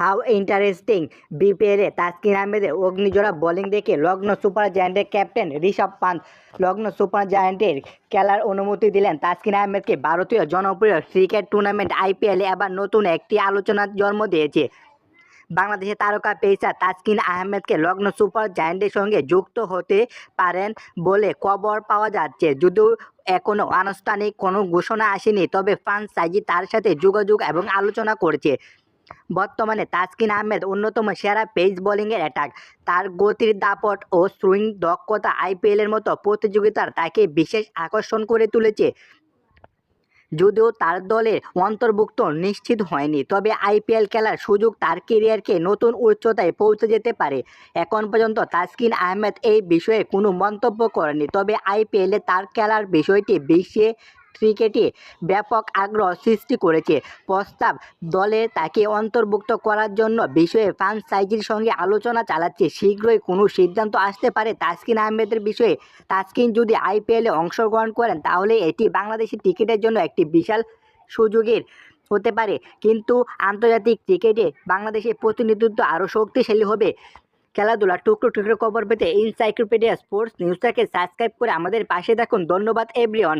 How interesting বিপিএলে তাসকিন আহমেদের অগ্নিজোড়া bowling দেখে লগ্ন সুপার জায়ান্টের ক্যাপ্টেন ঋষভ পান্ত, লগ্ন সুপার জায়ান্টের খেলার অনুমতি দিলেন তাসকিন আহমেদকে ভারতীয় জনপ্রিয় ক্রিকেট টুর্নামেন্ট আইপিএলে এবার নতুন একটি আলোচনার জন্ম দিয়েছে। বাংলাদেশের তারকা, পেসার তাসকিন আহমেদকে লগ্ন সুপার জায়ান্টের সঙ্গে যুক্ত হতে পারেন বলে খবর পাওয়া যাচ্ছে। যদিও এখনও আনুষ্ঠানিক কোনো ঘোষণা আসেনি, তবে ফ্রান্স সাইজি তার সাথে যোগাযোগ এবং আলোচনা করেছে। বর্তমানে তাসকিন আহমেদ অন্যতম সেরা পেস বোলিংয়ের অ্যাটাক তার গতির দাপট ও সুইং দক্ষতা আইপিএলের মতো প্রতিযোগিতার তাকে বিশেষ আকর্ষণ করে তুলেছে। যদিও তার দলের অন্তর্ভুক্ত নিশ্চিত হয়নি, তবে আইপিএল খেলার সুযোগ তার কেরিয়ারকে নতুন উচ্চতায় পৌঁছে যেতে পারে। এখন পর্যন্ত তাসকিন আহমেদ এই বিষয়ে কোনো মন্তব্য করেনি, তবে আইপিএলে তার খেলার বিষয়টি বিশ্বে ক্রিকেটে ব্যাপক আগ্রহ সৃষ্টি করেছে। প্রস্তাব দলে তাকে অন্তর্ভুক্ত করার জন্য বিষয়ে ফ্রান্স ফ্রান্সাইজির সঙ্গে আলোচনা চালাচ্ছে। শীঘ্রই কোনো সিদ্ধান্ত আসতে পারে তাসকিন আহমেদের বিষয়ে। তাসকিন যদি আইপিএলে অংশগ্রহণ করেন, তাহলে এটি বাংলাদেশি টিকিটের জন্য একটি বিশাল সুযোগের হতে পারে। কিন্তু আন্তর্জাতিক ক্রিকেটে বাংলাদেশের প্রতিনিধিত্ব আরও শক্তিশালী হবে। খেলাধুলা টুকরো টুকরো খবর পেতে ইনসাইক্লোপিডিয়া স্পোর্টস নিউজটাকে সাবস্ক্রাইব করে আমাদের পাশে দেখুন ধন্যবাদ এভরিওয়ান